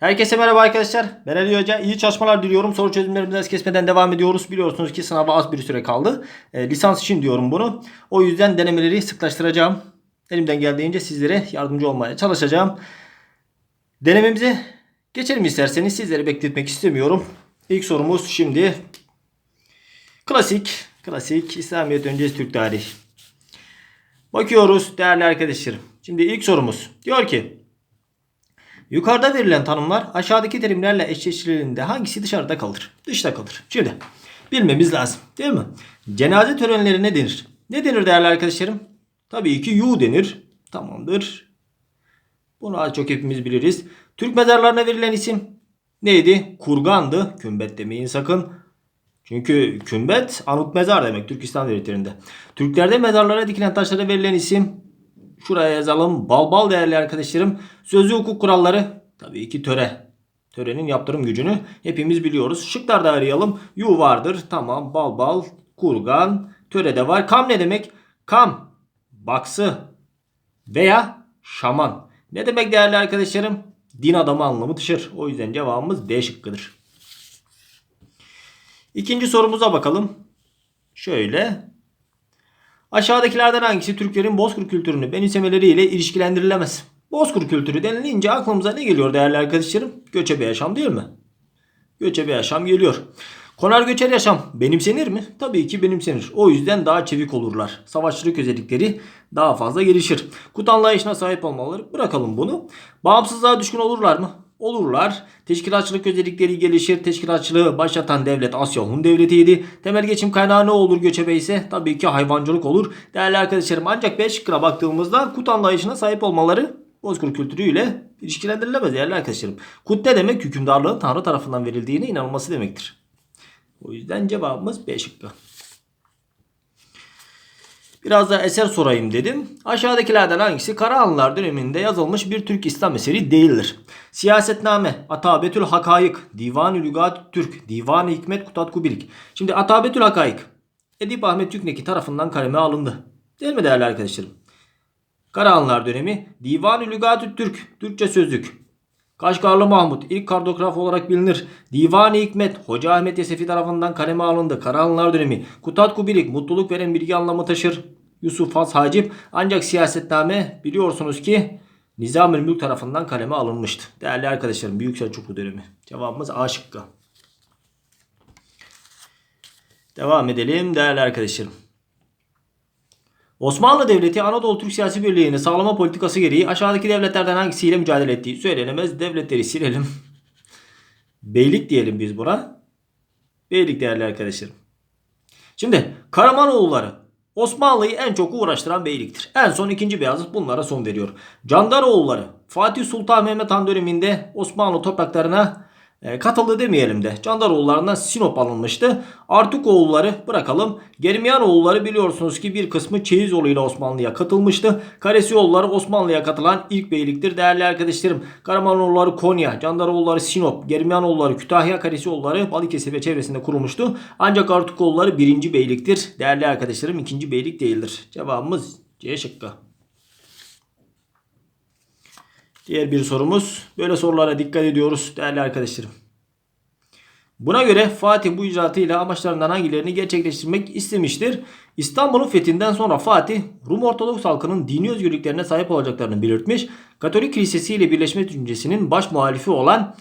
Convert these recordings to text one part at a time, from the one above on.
Herkese merhaba arkadaşlar. Ben Ali Hoca. İyi çalışmalar diliyorum. Soru çözümlerimizi kesmeden devam ediyoruz. Biliyorsunuz ki sınava az bir süre kaldı. E, lisans için diyorum bunu. O yüzden denemeleri sıklaştıracağım. Elimden geldiğince sizlere yardımcı olmaya çalışacağım. Denememize geçelim isterseniz. Sizleri bekletmek istemiyorum. İlk sorumuz şimdi klasik. Klasik İslamiyet öncesi Türk tarihi. Bakıyoruz değerli arkadaşlarım. Şimdi ilk sorumuz. Diyor ki Yukarıda verilen tanımlar aşağıdaki terimlerle eşleştirildiğinde hangisi dışarıda kalır? Dışta kalır. Şimdi bilmemiz lazım değil mi? Cenaze törenleri ne denir? Ne denir değerli arkadaşlarım? Tabii ki yu denir. Tamamdır. Bunu az çok hepimiz biliriz. Türk mezarlarına verilen isim neydi? Kurgandı. Kümbet demeyin sakın. Çünkü kümbet anıt mezar demek Türk İslam devletlerinde. Türklerde mezarlara dikilen taşlara verilen isim Şuraya yazalım. Bal bal değerli arkadaşlarım. Sözlü hukuk kuralları. Tabii ki töre. Törenin yaptırım gücünü hepimiz biliyoruz. Şıklarda arayalım. Yu vardır. Tamam. Bal bal. Kurgan. Törede var. Kam ne demek? Kam. Baksı. Veya şaman. Ne demek değerli arkadaşlarım? Din adamı anlamı taşır. O yüzden cevabımız D şıkkıdır. İkinci sorumuza bakalım. Şöyle Aşağıdakilerden hangisi Türklerin Bozkır kültürünü benimsemeleriyle ilişkilendirilemez? Bozkır kültürü denilince aklımıza ne geliyor değerli arkadaşlarım? Göçebe yaşam değil mi? Göçebe yaşam geliyor. Konar göçer yaşam benimsenir mi? Tabii ki benimsenir. O yüzden daha çevik olurlar. Savaşçılık özellikleri daha fazla gelişir. Kut anlayışına sahip olmaları bırakalım bunu. Bağımsızlığa düşkün olurlar mı? Olurlar. Teşkilatçılık özellikleri gelişir. Teşkilatçılığı başlatan devlet Asya Hun devletiydi. Temel geçim kaynağı ne olur göçebe ise? Tabii ki hayvancılık olur. Değerli arkadaşlarım ancak 5 şıkkına baktığımızda kut anlayışına sahip olmaları Bozkır kültürüyle ilişkilendirilemez değerli arkadaşlarım. Kut ne demek? Hükümdarlığın Tanrı tarafından verildiğine inanılması demektir. O yüzden cevabımız B şıkkı. Biraz da eser sorayım dedim. Aşağıdakilerden hangisi Karahanlılar döneminde yazılmış bir Türk İslam eseri değildir? Siyasetname, Atabetül Hakayık, Divan-ı Lügat Türk, Divan-ı Hikmet Kutat Kubilik. Şimdi Atabetül Hakayık Edip Ahmet Tükneki tarafından kaleme alındı. Değil mi değerli arkadaşlarım? Karahanlılar dönemi Divan-ı Lügat Türk, Türkçe sözlük. Kaşgarlı Mahmut ilk kardograf olarak bilinir. Divan-ı Hikmet Hoca Ahmet Yesefi tarafından kaleme alındı. Karahanlılar dönemi. Kutat Kubilik mutluluk veren bilgi anlamı taşır. Yusuf Has Hacip ancak siyasetname biliyorsunuz ki Nizam-ı Mülk tarafından kaleme alınmıştı. Değerli arkadaşlarım Büyük Selçuklu dönemi. Cevabımız A şıkkı. Devam edelim değerli arkadaşlarım. Osmanlı Devleti Anadolu Türk Siyasi Birliği'ni sağlama politikası gereği aşağıdaki devletlerden hangisiyle mücadele ettiği söylenemez. Devletleri silelim. Beylik diyelim biz buna. Beylik değerli arkadaşlarım. Şimdi Karamanoğulları Osmanlı'yı en çok uğraştıran beyliktir. En son 2. Beyazıt bunlara son veriyor. Candaroğulları Fatih Sultan Mehmet Han döneminde Osmanlı topraklarına e, katıldı demeyelim de. Candaroğullarından Sinop alınmıştı. Artukoğulları bırakalım. Germiyanoğulları biliyorsunuz ki bir kısmı Çeyizoğlu ile Osmanlı'ya katılmıştı. Karesioğulları Osmanlı'ya katılan ilk beyliktir değerli arkadaşlarım. Karamanoğulları Konya, Candaroğulları Sinop, Germiyanoğulları Kütahya, Karesioğulları Balıkesir ve çevresinde kurulmuştu. Ancak Artukoğulları birinci beyliktir. Değerli arkadaşlarım ikinci beylik değildir. Cevabımız C şıkkı. Diğer bir sorumuz. Böyle sorulara dikkat ediyoruz değerli arkadaşlarım. Buna göre Fatih bu icraatıyla amaçlarından hangilerini gerçekleştirmek istemiştir? İstanbul'un fethinden sonra Fatih, Rum Ortodoks halkının dini özgürlüklerine sahip olacaklarını belirtmiş. Katolik Kilisesi ile birleşme düşüncesinin baş muhalifi olan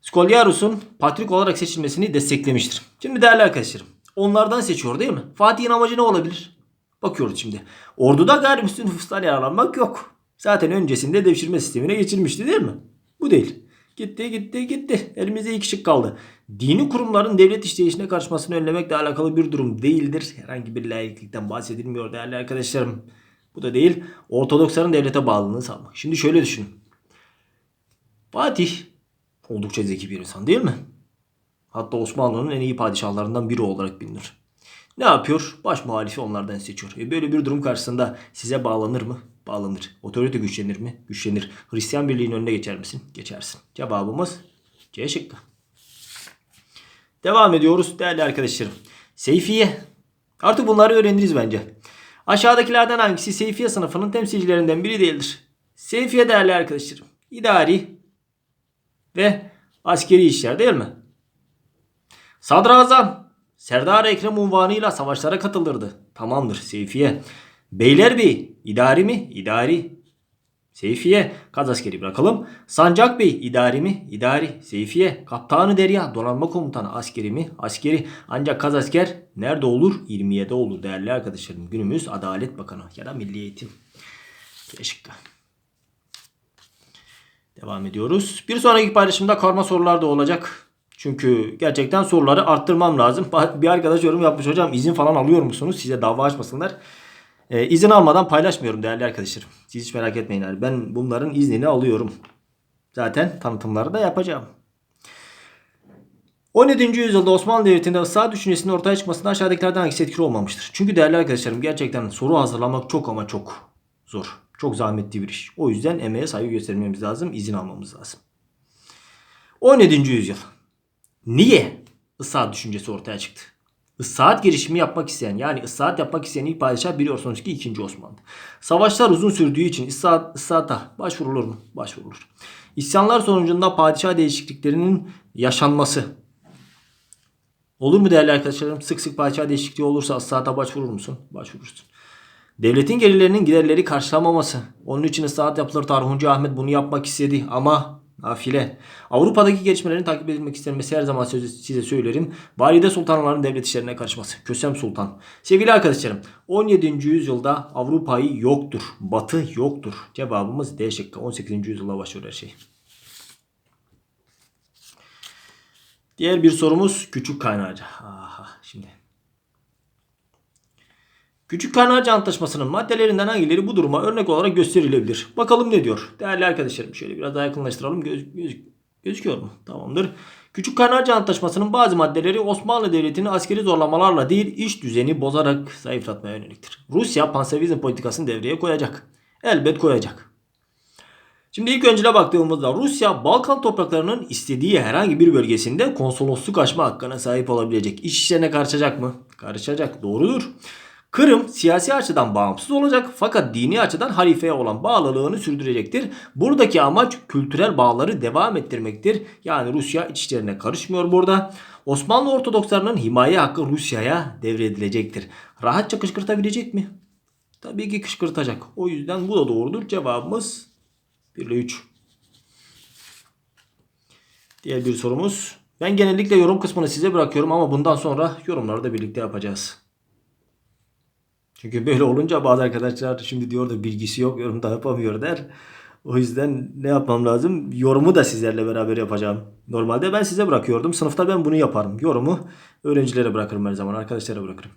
Skoliarus'un patrik olarak seçilmesini desteklemiştir. Şimdi değerli arkadaşlarım, onlardan seçiyor değil mi? Fatih'in amacı ne olabilir? Bakıyoruz şimdi. Orduda gayrimüslim nüfustan yararlanmak yok. Zaten öncesinde devşirme sistemine geçilmişti değil mi? Bu değil. Gitti gitti gitti. Elimizde iki şık kaldı. Dini kurumların devlet işleyişine karışmasını önlemekle alakalı bir durum değildir. Herhangi bir layıklıktan bahsedilmiyor değerli arkadaşlarım. Bu da değil. Ortodoksların devlete bağlılığını sağlamak. Şimdi şöyle düşünün. Fatih oldukça zeki bir insan değil mi? Hatta Osmanlı'nın en iyi padişahlarından biri olarak bilinir. Ne yapıyor? Baş muhalifi onlardan seçiyor. E böyle bir durum karşısında size bağlanır mı? Bağlanır. Otorite güçlenir mi? Güçlenir. Hristiyan birliğinin önüne geçer misin? Geçersin. Cevabımız C şıkkı. Devam ediyoruz değerli arkadaşlarım. Seyfiye. Artık bunları öğreniriz bence. Aşağıdakilerden hangisi Seyfiye sınıfının temsilcilerinden biri değildir? Seyfiye değerli arkadaşlarım. İdari, ve askeri işler değil mi? Sadrazam Serdar Ekrem unvanıyla savaşlara katılırdı. Tamamdır Seyfiye. Beylerbey idari mi? İdari. Seyfiye kaz askeri bırakalım. Sancak Bey idari mi? İdari. Seyfiye kaptanı derya donanma komutanı askeri mi? Askeri. Ancak kaz asker nerede olur? 27'de olur değerli arkadaşlarım. Günümüz Adalet Bakanı ya da Milli Eğitim. Teşekkür. Devam ediyoruz. Bir sonraki paylaşımda karma sorular da olacak. Çünkü gerçekten soruları arttırmam lazım. Bir arkadaş yorum yapmış hocam izin falan alıyor musunuz? Size dava açmasınlar. Ee, izin almadan paylaşmıyorum değerli arkadaşlarım. Siz hiç merak etmeyin. abi. Ben bunların iznini alıyorum. Zaten tanıtımları da yapacağım. 17. yüzyılda Osmanlı Devleti'nde ıslah düşüncesinin ortaya çıkmasında aşağıdakilerden hangisi etkili olmamıştır? Çünkü değerli arkadaşlarım gerçekten soru hazırlamak çok ama çok zor. Çok zahmetli bir iş. O yüzden emeğe saygı göstermemiz lazım. izin almamız lazım. 17. yüzyıl. Niye ıslahat düşüncesi ortaya çıktı? Islahat girişimi yapmak isteyen yani ıslahat yapmak isteyen ilk padişah biliyorsunuz ki 2. Osmanlı. Savaşlar uzun sürdüğü için ıslahat, ıslahata başvurulur mu? Başvurulur. İsyanlar sonucunda padişah değişikliklerinin yaşanması. Olur mu değerli arkadaşlarım? Sık sık padişah değişikliği olursa ıslahata başvurur musun? Başvurursun. Devletin gelirlerinin giderleri karşılamaması. Onun için ıslahat yapılır. Tarhuncu Ahmet bunu yapmak istedi ama nafile. Avrupa'daki gelişmelerin takip edilmek istenmesi her zaman size söylerim. Valide sultanların devlet işlerine karışması. Kösem Sultan. Sevgili arkadaşlarım 17. yüzyılda Avrupa'yı yoktur. Batı yoktur. Cevabımız D şıkkı. 18. yüzyılda başlıyor her şey. Diğer bir sorumuz küçük kaynarca. Aha, şimdi. Küçük Kaynarca Antlaşması'nın maddelerinden hangileri bu duruma örnek olarak gösterilebilir? Bakalım ne diyor? Değerli arkadaşlarım şöyle biraz daha yakınlaştıralım. Göz, göz, gözüküyor mu? Tamamdır. Küçük Kaynarca Antlaşması'nın bazı maddeleri Osmanlı Devleti'ni askeri zorlamalarla değil iş düzeni bozarak zayıflatmaya yöneliktir. Rusya pansevizm politikasını devreye koyacak. Elbet koyacak. Şimdi ilk öncüle baktığımızda Rusya Balkan topraklarının istediği herhangi bir bölgesinde konsolosluk açma hakkına sahip olabilecek. İş işlerine karışacak mı? Karışacak. Doğrudur. Kırım siyasi açıdan bağımsız olacak fakat dini açıdan halifeye olan bağlılığını sürdürecektir. Buradaki amaç kültürel bağları devam ettirmektir. Yani Rusya iç işlerine karışmıyor burada. Osmanlı Ortodokslarının himaye hakkı Rusya'ya devredilecektir. Rahatça kışkırtabilecek mi? Tabii ki kışkırtacak. O yüzden bu da doğrudur. Cevabımız 1 ile 3. Diğer bir sorumuz. Ben genellikle yorum kısmını size bırakıyorum ama bundan sonra yorumları da birlikte yapacağız. Çünkü böyle olunca bazı arkadaşlar şimdi diyor da bilgisi yok yorumda yapamıyor der. O yüzden ne yapmam lazım? Yorumu da sizlerle beraber yapacağım. Normalde ben size bırakıyordum. Sınıfta ben bunu yaparım. Yorumu öğrencilere bırakırım her zaman. Arkadaşlara bırakırım.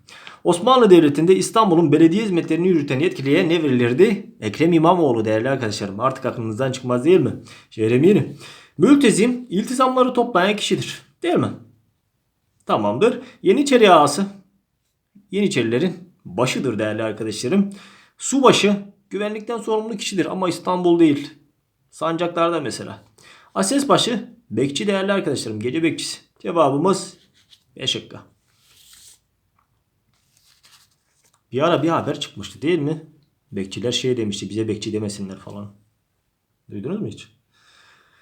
Osmanlı Devleti'nde İstanbul'un belediye hizmetlerini yürüten yetkiliye ne verilirdi? Ekrem İmamoğlu değerli arkadaşlarım. Artık aklınızdan çıkmaz değil mi? Şehre eminim. Mültezim iltizamları toplayan kişidir. Değil mi? Tamamdır. Yeniçeri ağası. Yeniçerilerin başıdır değerli arkadaşlarım. Subaşı güvenlikten sorumlu kişidir ama İstanbul değil. Sancaklarda mesela. Ases başı bekçi değerli arkadaşlarım. Gece bekçisi. Cevabımız B şıkkı. Bir ara bir haber çıkmıştı değil mi? Bekçiler şey demişti bize bekçi demesinler falan. Duydunuz mu hiç?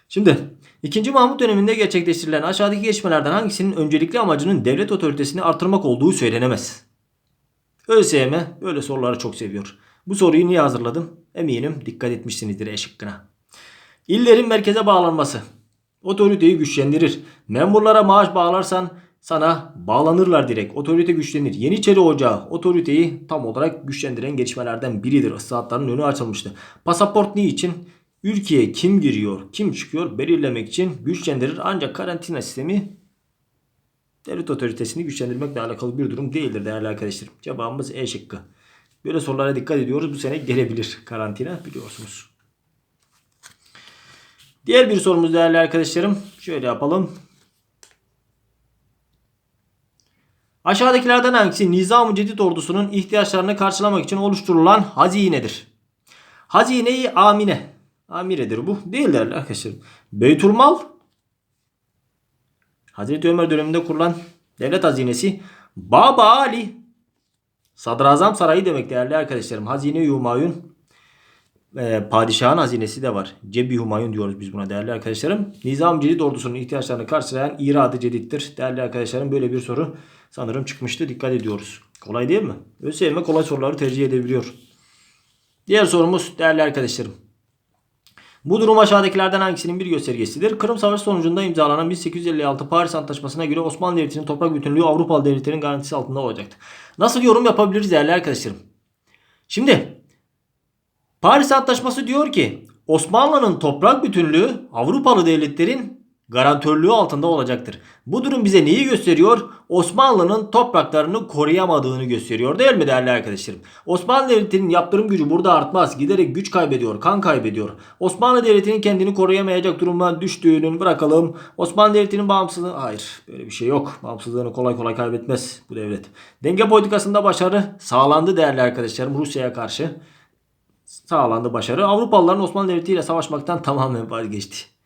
Şimdi 2. Mahmut döneminde gerçekleştirilen aşağıdaki gelişmelerden hangisinin öncelikli amacının devlet otoritesini artırmak olduğu söylenemez. ÖSYM böyle soruları çok seviyor. Bu soruyu niye hazırladım? Eminim dikkat etmişsinizdir E şıkkına. İllerin merkeze bağlanması. Otoriteyi güçlendirir. Memurlara maaş bağlarsan sana bağlanırlar direkt. Otorite güçlenir. Yeniçeri Ocağı otoriteyi tam olarak güçlendiren gelişmelerden biridir. Islahatların önü açılmıştı. Pasaport ne için? Ülkeye kim giriyor, kim çıkıyor belirlemek için güçlendirir. Ancak karantina sistemi devlet otoritesini güçlendirmekle alakalı bir durum değildir değerli arkadaşlarım. Cevabımız E şıkkı. Böyle sorulara dikkat ediyoruz. Bu sene gelebilir karantina biliyorsunuz. Diğer bir sorumuz değerli arkadaşlarım. Şöyle yapalım. Aşağıdakilerden hangisi Nizam-ı Cedid ordusunun ihtiyaçlarını karşılamak için oluşturulan hazinedir? Hazine-i amine. Amiredir bu. Değil değerli arkadaşlarım. Beytülmal Hazreti Ömer döneminde kurulan devlet hazinesi Baba Ali Sadrazam Sarayı demek değerli arkadaşlarım. Hazine-i Humayun e, padişahın hazinesi de var. Cebi Humayun diyoruz biz buna değerli arkadaşlarım. Nizam Celid ordusunun ihtiyaçlarını karşılayan İradı Cedid'dir. Değerli arkadaşlarım böyle bir soru sanırım çıkmıştı. Dikkat ediyoruz. Kolay değil mi? ÖSYM kolay soruları tercih edebiliyor. Diğer sorumuz değerli arkadaşlarım. Bu durum aşağıdakilerden hangisinin bir göstergesidir? Kırım Savaşı sonucunda imzalanan 1856 Paris Antlaşması'na göre Osmanlı Devleti'nin toprak bütünlüğü Avrupalı devletlerin garantisi altında olacaktı. Nasıl yorum yapabiliriz değerli arkadaşlarım? Şimdi Paris Antlaşması diyor ki Osmanlı'nın toprak bütünlüğü Avrupalı devletlerin garantörlüğü altında olacaktır. Bu durum bize neyi gösteriyor? Osmanlı'nın topraklarını koruyamadığını gösteriyor değil mi değerli arkadaşlarım? Osmanlı Devleti'nin yaptırım gücü burada artmaz. Giderek güç kaybediyor, kan kaybediyor. Osmanlı Devleti'nin kendini koruyamayacak duruma düştüğünü bırakalım. Osmanlı Devleti'nin bağımsızlığı... Hayır böyle bir şey yok. Bağımsızlığını kolay kolay kaybetmez bu devlet. Denge politikasında başarı sağlandı değerli arkadaşlarım Rusya'ya karşı. Sağlandı başarı. Avrupalıların Osmanlı Devleti ile savaşmaktan tamamen vazgeçti.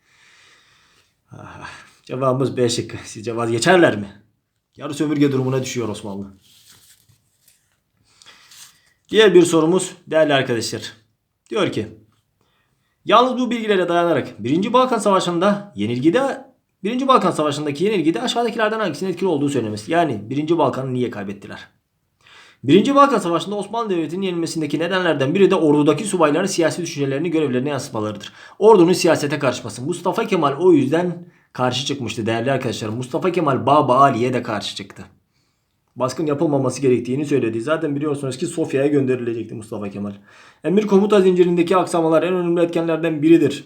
Ah, Cevabımız B şıkkı. Sizce vazgeçerler mi? Yarı sömürge durumuna düşüyor Osmanlı. Diğer bir sorumuz değerli arkadaşlar. Diyor ki Yalnız bu bilgilere dayanarak 1. Balkan Savaşı'nda yenilgide 1. Balkan Savaşı'ndaki yenilgide aşağıdakilerden hangisinin etkili olduğu söylemesi. Yani 1. Balkan'ı niye kaybettiler? 1. Balkan Savaşı'nda Osmanlı Devleti'nin yenilmesindeki nedenlerden biri de ordudaki subayların siyasi düşüncelerini görevlerine yansıtmalarıdır. Ordunun siyasete karışması. Mustafa Kemal o yüzden karşı çıkmıştı değerli arkadaşlar. Mustafa Kemal Baba Ali'ye de karşı çıktı. Baskın yapılmaması gerektiğini söyledi. Zaten biliyorsunuz ki Sofya'ya gönderilecekti Mustafa Kemal. Emir komuta zincirindeki aksamalar en önemli etkenlerden biridir.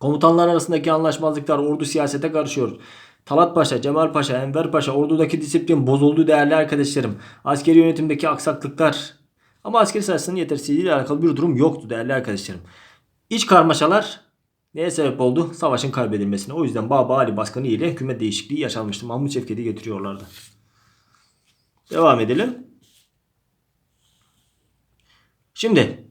Komutanlar arasındaki anlaşmazlıklar ordu siyasete karışıyor. Talat Paşa, Cemal Paşa, Enver Paşa ordudaki disiplin bozuldu değerli arkadaşlarım. Askeri yönetimdeki aksaklıklar ama askeri sayısının yetersizliğiyle alakalı bir durum yoktu değerli arkadaşlarım. İç karmaşalar neye sebep oldu? Savaşın kaybedilmesine. O yüzden Baba Ali baskını ile hükümet değişikliği yaşanmıştı. Mahmut Şevket'i getiriyorlardı. Devam edelim. Şimdi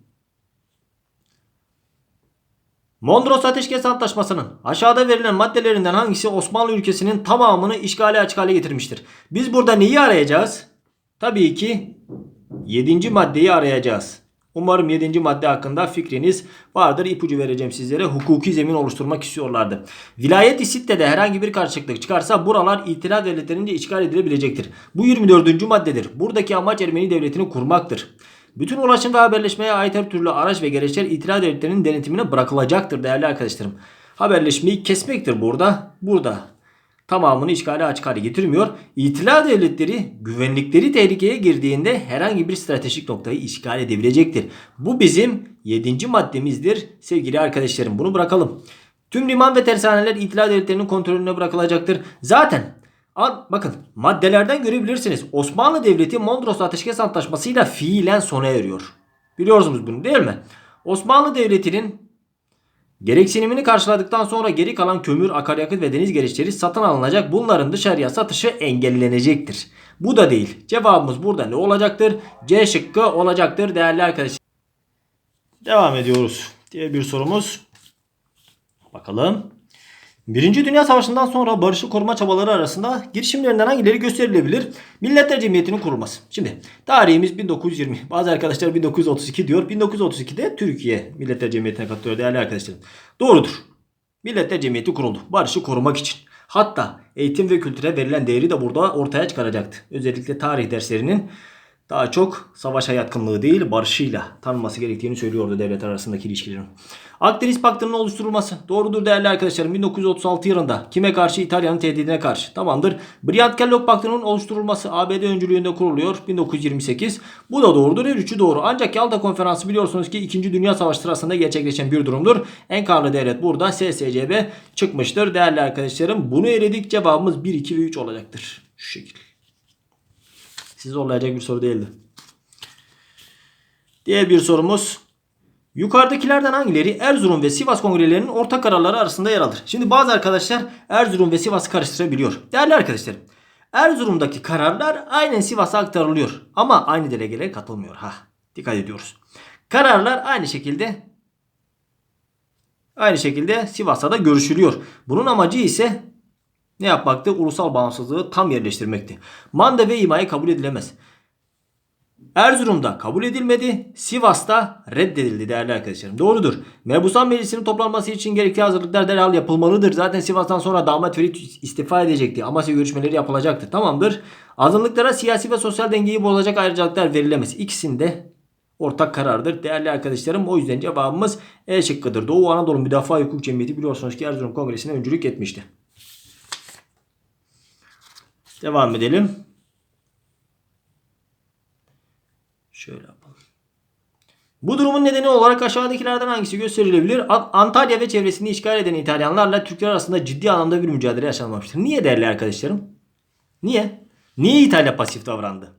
Mondros Ateşkes Antlaşması'nın aşağıda verilen maddelerinden hangisi Osmanlı ülkesinin tamamını işgale açık hale getirmiştir? Biz burada neyi arayacağız? Tabii ki 7. maddeyi arayacağız. Umarım 7. madde hakkında fikriniz vardır. İpucu vereceğim sizlere. Hukuki zemin oluşturmak istiyorlardı. Vilayet-i Sitte'de herhangi bir karışıklık çıkarsa buralar itilaf devletlerince işgal edilebilecektir. Bu 24. maddedir. Buradaki amaç Ermeni devletini kurmaktır. Bütün ulaşım ve haberleşmeye ait her türlü araç ve gereçler itilaf devletlerinin denetimine bırakılacaktır değerli arkadaşlarım. Haberleşmeyi kesmektir burada. Burada tamamını işgale açık hale getirmiyor. İtilaf devletleri güvenlikleri tehlikeye girdiğinde herhangi bir stratejik noktayı işgal edebilecektir. Bu bizim 7. maddemizdir sevgili arkadaşlarım. Bunu bırakalım. Tüm liman ve tersaneler itilaf devletlerinin kontrolüne bırakılacaktır. Zaten bakın maddelerden görebilirsiniz. Osmanlı Devleti Mondros Ateşkes Antlaşması'yla fiilen sona eriyor. Biliyorsunuz bunu değil mi? Osmanlı Devleti'nin gereksinimini karşıladıktan sonra geri kalan kömür, akaryakıt ve deniz gereçleri satın alınacak. Bunların dışarıya satışı engellenecektir. Bu da değil. Cevabımız burada ne olacaktır? C şıkkı olacaktır değerli arkadaşlar. Devam ediyoruz. Diğer bir sorumuz. Bakalım. Birinci Dünya Savaşı'ndan sonra barışı koruma çabaları arasında girişimlerinden hangileri gösterilebilir? Milletler Cemiyeti'nin kurulması. Şimdi tarihimiz 1920. Bazı arkadaşlar 1932 diyor. 1932'de Türkiye Milletler Cemiyeti'ne katılıyor değerli arkadaşlarım. Doğrudur. Milletler Cemiyeti kuruldu. Barışı korumak için. Hatta eğitim ve kültüre verilen değeri de burada ortaya çıkaracaktı. Özellikle tarih derslerinin daha çok savaşa yatkınlığı değil barışıyla tanınması gerektiğini söylüyordu devletler arasındaki ilişkilerin. Akdeniz Paktı'nın oluşturulması. Doğrudur değerli arkadaşlarım. 1936 yılında kime karşı? İtalya'nın tehdidine karşı. Tamamdır. Briyant-Kellogg Paktı'nın oluşturulması ABD öncülüğünde kuruluyor. 1928. Bu da doğrudur. Her üçü doğru. Ancak Yalta Konferansı biliyorsunuz ki 2. Dünya Savaşı sırasında gerçekleşen bir durumdur. En karlı devlet burada SSCB çıkmıştır. Değerli arkadaşlarım bunu eledik. Cevabımız 1, 2 ve 3 olacaktır. Şu şekilde. Sizi zorlayacak bir soru değildi. Diğer bir sorumuz. Yukarıdakilerden hangileri Erzurum ve Sivas kongrelerinin ortak kararları arasında yer alır? Şimdi bazı arkadaşlar Erzurum ve Sivas'ı karıştırabiliyor. Değerli arkadaşlarım. Erzurum'daki kararlar aynen Sivas'a aktarılıyor. Ama aynı delegeler katılmıyor. Ha, dikkat ediyoruz. Kararlar aynı şekilde aynı şekilde Sivas'ta da görüşülüyor. Bunun amacı ise ne yapmaktı? Ulusal bağımsızlığı tam yerleştirmekti. Manda ve himaye kabul edilemez. Erzurum'da kabul edilmedi. Sivas'ta reddedildi değerli arkadaşlarım. Doğrudur. Mebusan Meclisi'nin toplanması için gerekli hazırlıklar derhal yapılmalıdır. Zaten Sivas'tan sonra damat Ferit istifa edecekti. Amasya görüşmeleri yapılacaktı. Tamamdır. Azınlıklara siyasi ve sosyal dengeyi bozacak ayrıcalıklar verilemez. İkisinde ortak karardır. Değerli arkadaşlarım o yüzden cevabımız E şıkkıdır. Doğu Anadolu Müdafaa Hukuk Cemiyeti biliyorsunuz ki Erzurum Kongresi'ne öncülük etmişti. Devam edelim. Şöyle yapalım. Bu durumun nedeni olarak aşağıdakilerden hangisi gösterilebilir? Antalya ve çevresini işgal eden İtalyanlarla Türkler arasında ciddi anlamda bir mücadele yaşanmamıştır. Niye değerli arkadaşlarım? Niye? Niye İtalya pasif davrandı?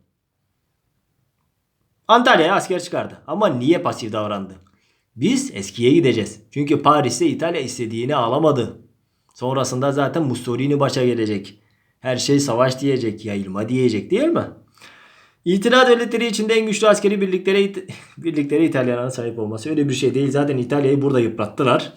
Antalya'ya asker çıkardı. Ama niye pasif davrandı? Biz eskiye gideceğiz. Çünkü Paris'te İtalya istediğini alamadı. Sonrasında zaten Mussolini başa gelecek. Her şey savaş diyecek, yayılma diyecek değil mi? İtilaf devletleri içinde en güçlü askeri birliklere, İt- birliklere İtalyanların sahip olması öyle bir şey değil. Zaten İtalya'yı burada yıprattılar.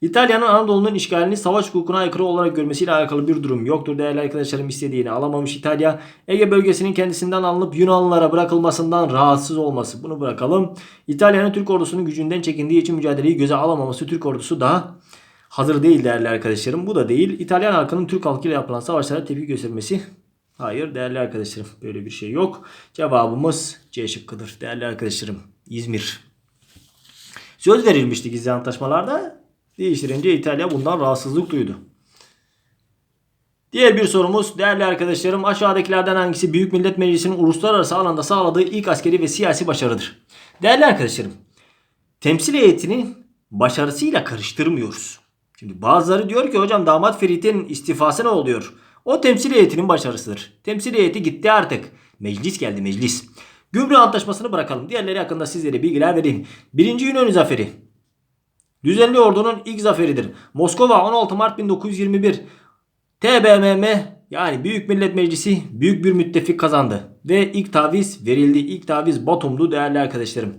İtalya'nın Anadolu'nun işgalini savaş hukukuna aykırı olarak görmesiyle alakalı bir durum yoktur. Değerli arkadaşlarım istediğini alamamış İtalya. Ege bölgesinin kendisinden alınıp Yunanlılara bırakılmasından rahatsız olması. Bunu bırakalım. İtalya'nın Türk ordusunun gücünden çekindiği için mücadeleyi göze alamaması Türk ordusu daha hazır değil değerli arkadaşlarım. Bu da değil. İtalyan halkının Türk halkıyla yapılan savaşlara tepki göstermesi Hayır değerli arkadaşlarım böyle bir şey yok. Cevabımız C şıkkıdır değerli arkadaşlarım. İzmir. Söz verilmişti gizli antlaşmalarda. Değiştirince İtalya bundan rahatsızlık duydu. Diğer bir sorumuz değerli arkadaşlarım aşağıdakilerden hangisi Büyük Millet Meclisi'nin uluslararası alanda sağladığı ilk askeri ve siyasi başarıdır? Değerli arkadaşlarım temsil heyetini başarısıyla karıştırmıyoruz. Şimdi bazıları diyor ki hocam damat Ferit'in istifası ne oluyor? O temsil heyetinin başarısıdır. Temsil heyeti gitti artık. Meclis geldi meclis. Gümrük Antlaşması'nı bırakalım. Diğerleri hakkında sizlere bilgiler vereyim. Birinci İnönü Zaferi. Düzenli ordunun ilk zaferidir. Moskova 16 Mart 1921. TBMM yani Büyük Millet Meclisi büyük bir müttefik kazandı. Ve ilk taviz verildi. İlk taviz Batum'du değerli arkadaşlarım.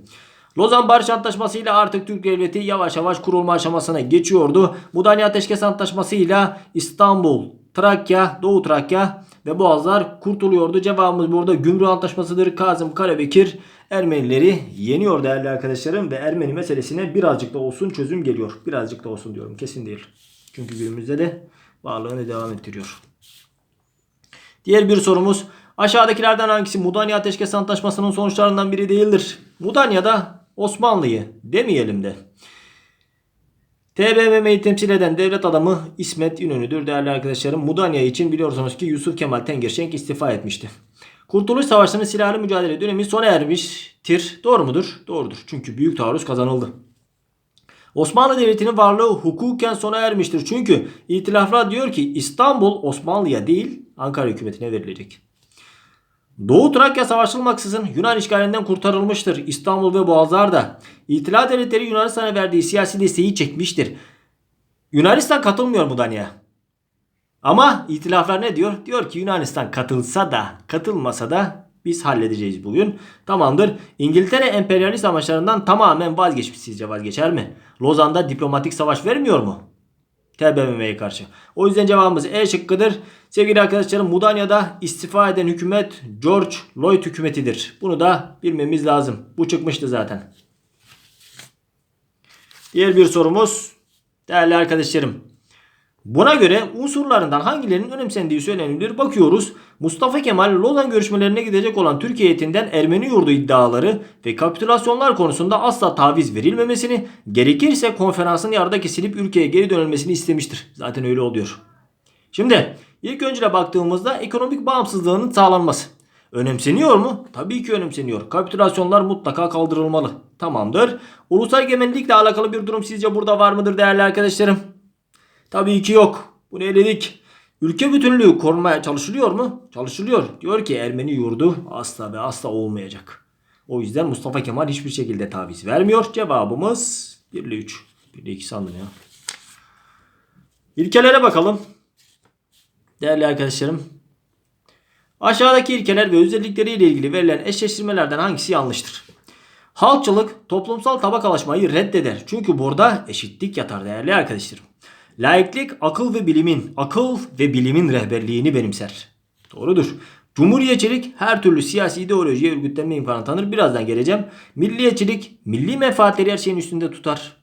Lozan Barış Antlaşması ile artık Türk Devleti yavaş yavaş kurulma aşamasına geçiyordu. Mudanya Ateşkes Antlaşması ile İstanbul, Trakya, Doğu Trakya ve Boğazlar kurtuluyordu. Cevabımız burada Gümrük Antlaşması'dır. Kazım Karabekir Ermenileri yeniyor değerli arkadaşlarım ve Ermeni meselesine birazcık da olsun çözüm geliyor. Birazcık da olsun diyorum kesin değil. Çünkü günümüzde de varlığını devam ettiriyor. Diğer bir sorumuz aşağıdakilerden hangisi Mudanya Ateşkes Antlaşması'nın sonuçlarından biri değildir? Mudanya'da Osmanlı'yı demeyelim de TBMM'yi temsil eden devlet adamı İsmet İnönü'dür değerli arkadaşlarım. Mudanya için biliyorsunuz ki Yusuf Kemal Tengerşenk istifa etmişti. Kurtuluş Savaşı'nın silahlı mücadele dönemi sona ermiştir. Doğru mudur? Doğrudur. Çünkü büyük taarruz kazanıldı. Osmanlı Devleti'nin varlığı hukuken sona ermiştir. Çünkü itilaflar diyor ki İstanbul Osmanlı'ya değil Ankara hükümetine verilecek. Doğu Trakya savaşılmaksızın Yunan işgalinden kurtarılmıştır. İstanbul ve Boğazlar da. İtilaf devletleri Yunanistan'a verdiği siyasi desteği çekmiştir. Yunanistan katılmıyor Mudanya'ya. Ama itilaflar ne diyor? Diyor ki Yunanistan katılsa da katılmasa da biz halledeceğiz bugün. Tamamdır. İngiltere emperyalist amaçlarından tamamen vazgeçmiş sizce vazgeçer mi? Lozan'da diplomatik savaş vermiyor mu? TBMM'ye karşı. O yüzden cevabımız E şıkkıdır. Sevgili arkadaşlarım Mudanya'da istifa eden hükümet George Lloyd hükümetidir. Bunu da bilmemiz lazım. Bu çıkmıştı zaten. Diğer bir sorumuz değerli arkadaşlarım. Buna göre unsurlarından hangilerinin önemsendiği söylenilir. Bakıyoruz. Mustafa Kemal Lozan görüşmelerine gidecek olan Türkiye heyetinden Ermeni yurdu iddiaları ve kapitülasyonlar konusunda asla taviz verilmemesini, gerekirse konferansın yarıda kesilip ülkeye geri dönülmesini istemiştir. Zaten öyle oluyor. Şimdi ilk önce baktığımızda ekonomik bağımsızlığının sağlanması. Önemseniyor mu? Tabii ki önemseniyor. Kapitülasyonlar mutlaka kaldırılmalı. Tamamdır. Ulusal egemenlikle alakalı bir durum sizce burada var mıdır değerli arkadaşlarım? Tabii ki yok. Bunu eledik. Ülke bütünlüğü korunmaya çalışılıyor mu? Çalışılıyor. Diyor ki Ermeni yurdu asla ve asla olmayacak. O yüzden Mustafa Kemal hiçbir şekilde taviz vermiyor. Cevabımız 1 ile 3. 1 ile 2 sandım ya. İlkelere bakalım. Değerli arkadaşlarım. Aşağıdaki ilkeler ve özellikleriyle ilgili verilen eşleştirmelerden hangisi yanlıştır? Halkçılık toplumsal tabakalaşmayı reddeder. Çünkü burada eşitlik yatar değerli arkadaşlarım. Laiklik akıl ve bilimin, akıl ve bilimin rehberliğini benimser. Doğrudur. Cumhuriyetçilik her türlü siyasi ideolojiye örgütlenme imkanı tanır. Birazdan geleceğim. Milliyetçilik milli menfaatleri her şeyin üstünde tutar.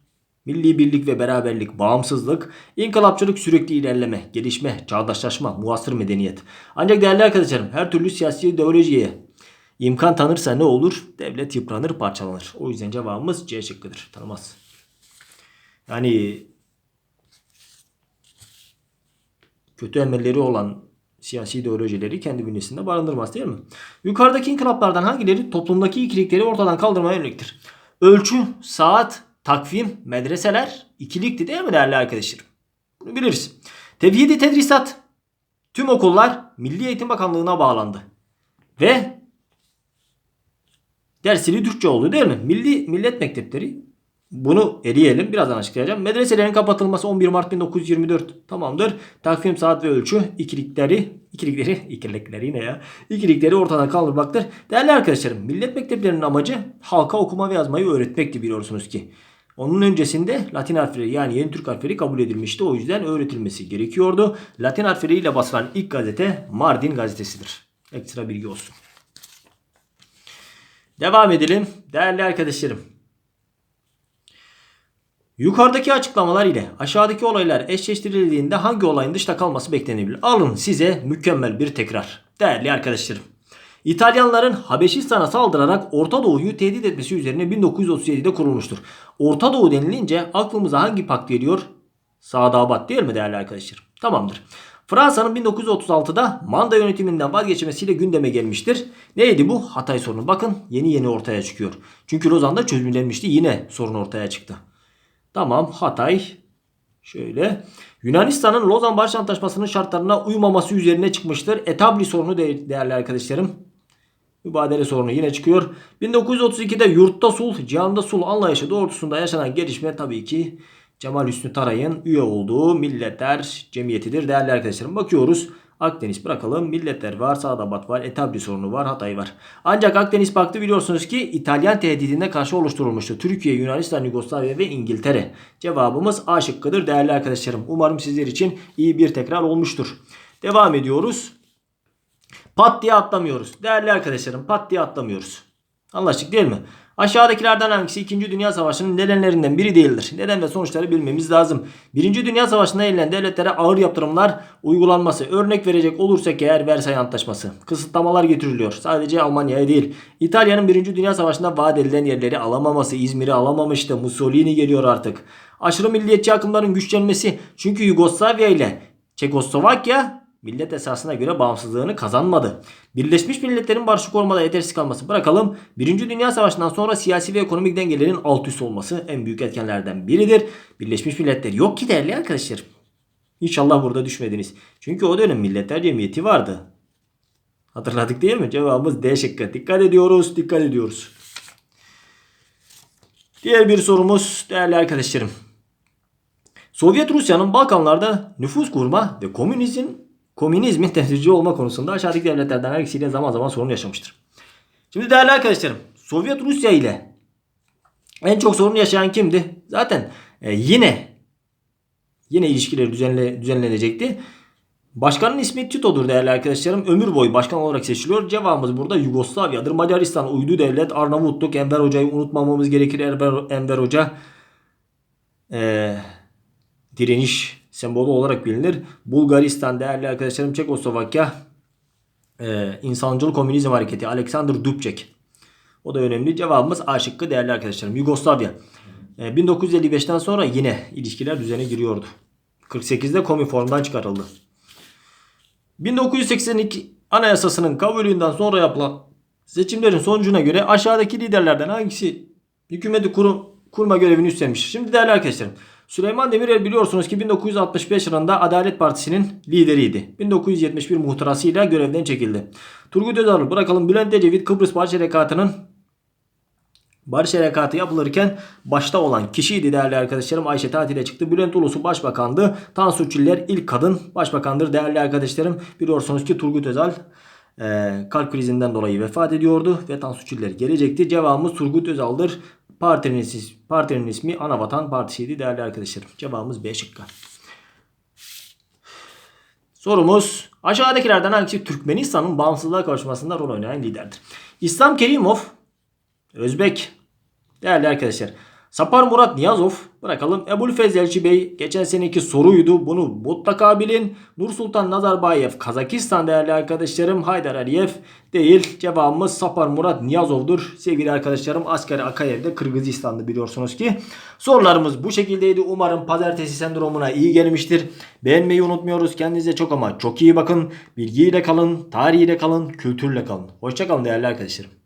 Milli birlik ve beraberlik, bağımsızlık, inkılapçılık sürekli ilerleme, gelişme, çağdaşlaşma, muasır medeniyet. Ancak değerli arkadaşlarım her türlü siyasi ideolojiye imkan tanırsa ne olur? Devlet yıpranır, parçalanır. O yüzden cevabımız C şıkkıdır. Tanımaz. Yani kötü emelleri olan siyasi ideolojileri kendi bünyesinde barındırmaz değil mi? Yukarıdaki inkılaplardan hangileri toplumdaki ikilikleri ortadan kaldırmaya yöneliktir? Ölçü, saat, takvim, medreseler ikilikti değil mi değerli arkadaşlarım? Bunu biliriz. Tevhidi tedrisat. Tüm okullar Milli Eğitim Bakanlığı'na bağlandı. Ve dersleri Türkçe oldu değil mi? Milli Millet Mektepleri bunu eleyelim. Birazdan açıklayacağım. Medreselerin kapatılması 11 Mart 1924 tamamdır. Takvim, saat ve ölçü ikilikleri, ikilikleri, ikilikleri ne ya? İkilikleri ortadan kaldırmaktır. Değerli arkadaşlarım, millet mekteplerinin amacı halka okuma ve yazmayı öğretmekti biliyorsunuz ki. Onun öncesinde Latin harfleri yani yeni Türk harfleri kabul edilmişti. O yüzden öğretilmesi gerekiyordu. Latin harfleriyle basılan ilk gazete Mardin gazetesidir. Ekstra bilgi olsun. Devam edelim. Değerli arkadaşlarım. Yukarıdaki açıklamalar ile aşağıdaki olaylar eşleştirildiğinde hangi olayın dışta kalması beklenebilir? Alın size mükemmel bir tekrar. Değerli arkadaşlarım. İtalyanların Habeşistan'a saldırarak Orta Doğu'yu tehdit etmesi üzerine 1937'de kurulmuştur. Orta Doğu denilince aklımıza hangi pakt geliyor? Sadabat değil mi değerli arkadaşlarım? Tamamdır. Fransa'nın 1936'da manda yönetiminden vazgeçmesiyle gündeme gelmiştir. Neydi bu? Hatay sorunu. Bakın yeni yeni ortaya çıkıyor. Çünkü Lozan'da çözümlenmişti. Yine sorun ortaya çıktı. Tamam Hatay şöyle. Yunanistan'ın Lozan Barış Antlaşması'nın şartlarına uymaması üzerine çıkmıştır. Etabli sorunu de- değerli arkadaşlarım. Mübadele sorunu yine çıkıyor. 1932'de yurtta sulh, cihanda sulh anlayışı doğrultusunda yaşanan gelişme tabii ki Cemal Hüsnü Taray'ın üye olduğu Milletler Cemiyeti'dir değerli arkadaşlarım. Bakıyoruz. Akdeniz bırakalım. Milletler var, Sadabat var, Etabli sorunu var, Hatay var. Ancak Akdeniz Paktı biliyorsunuz ki İtalyan tehdidine karşı oluşturulmuştu. Türkiye, Yunanistan, Yugoslavya ve İngiltere. Cevabımız A şıkkıdır değerli arkadaşlarım. Umarım sizler için iyi bir tekrar olmuştur. Devam ediyoruz. Pat diye atlamıyoruz. Değerli arkadaşlarım pat diye atlamıyoruz. Anlaştık değil mi? Aşağıdakilerden hangisi 2. Dünya Savaşı'nın nedenlerinden biri değildir? Neden ve sonuçları bilmemiz lazım. 1. Dünya Savaşı'nda eğilen devletlere ağır yaptırımlar uygulanması. Örnek verecek olursak eğer Versay Antlaşması. Kısıtlamalar getiriliyor. Sadece Almanya'ya değil. İtalya'nın 1. Dünya Savaşı'nda vaat edilen yerleri alamaması. İzmir'i alamamıştı. Mussolini geliyor artık. Aşırı milliyetçi akımların güçlenmesi. Çünkü Yugoslavya ile Çekoslovakya millet esasına göre bağımsızlığını kazanmadı. Birleşmiş Milletler'in barışı korumada yetersiz kalması bırakalım. Birinci Dünya Savaşı'ndan sonra siyasi ve ekonomik dengelerin alt üst olması en büyük etkenlerden biridir. Birleşmiş Milletler yok ki değerli arkadaşlar. İnşallah burada düşmediniz. Çünkü o dönem Milletler Cemiyeti vardı. Hatırladık değil mi? Cevabımız D şıkkı. Dikkat ediyoruz, dikkat ediyoruz. Diğer bir sorumuz değerli arkadaşlarım. Sovyet Rusya'nın Balkanlarda nüfus kurma ve komünizm komünizmin temsilci olma konusunda aşağıdaki devletlerden hangisiyle zaman zaman sorun yaşamıştır. Şimdi değerli arkadaşlarım Sovyet Rusya ile en çok sorun yaşayan kimdi? Zaten e, yine yine ilişkileri düzenle, düzenlenecekti. Başkanın ismi Tito'dur değerli arkadaşlarım. Ömür boyu başkan olarak seçiliyor. Cevabımız burada Yugoslavya'dır. Macaristan uydu devlet. Arnavutluk Enver Hoca'yı unutmamamız gerekir. Enver, Enver Hoca e, direniş sembolü olarak bilinir. Bulgaristan değerli arkadaşlarım Çekoslovakya e, İnsancıl Komünizm Hareketi Alexander Dubček. O da önemli. Cevabımız A şıkkı değerli arkadaşlarım. Yugoslavya. E, 1955'ten sonra yine ilişkiler düzene giriyordu. 48'de Komiform'dan çıkarıldı. 1982 Anayasası'nın kabulünden sonra yapılan seçimlerin sonucuna göre aşağıdaki liderlerden hangisi hükümeti kurum, kurma görevini üstlenmiş? Şimdi değerli arkadaşlarım Süleyman Demirel biliyorsunuz ki 1965 yılında Adalet Partisi'nin lideriydi. 1971 muhtırasıyla görevden çekildi. Turgut Özal'ı bırakalım. Bülent Ecevit Kıbrıs Barış Harekatı'nın Barış Harekatı yapılırken başta olan kişiydi değerli arkadaşlarım. Ayşe tatile çıktı. Bülent Ulusu başbakandı. Tansu Çiller ilk kadın başbakandır değerli arkadaşlarım. Biliyorsunuz ki Turgut Özal e, kalp krizinden dolayı vefat ediyordu ve Tansu Çiller gelecekti. Cevabımız Turgut Özal'dır. Partinin, partinin ismi Anavatan Partisi'ydi değerli arkadaşlarım. Cevabımız B şıkkı. Sorumuz aşağıdakilerden hangisi Türkmenistan'ın bağımsızlığa kavuşmasında rol oynayan liderdir? İslam Kerimov, Özbek. Değerli arkadaşlar. Sapar Murat Niyazov bırakalım. Ebul Fezelçi Bey geçen seneki soruydu. Bunu mutlaka bilin. Nur Sultan Nazarbayev Kazakistan değerli arkadaşlarım. Haydar Aliyev değil. Cevabımız Sapar Murat Niyazov'dur. Sevgili arkadaşlarım Askeri Akayev'de Kırgızistan'da biliyorsunuz ki. Sorularımız bu şekildeydi. Umarım pazartesi sendromuna iyi gelmiştir. Beğenmeyi unutmuyoruz. Kendinize çok ama çok iyi bakın. Bilgiyle kalın, tarihiyle kalın, kültürle kalın. Hoşçakalın değerli arkadaşlarım.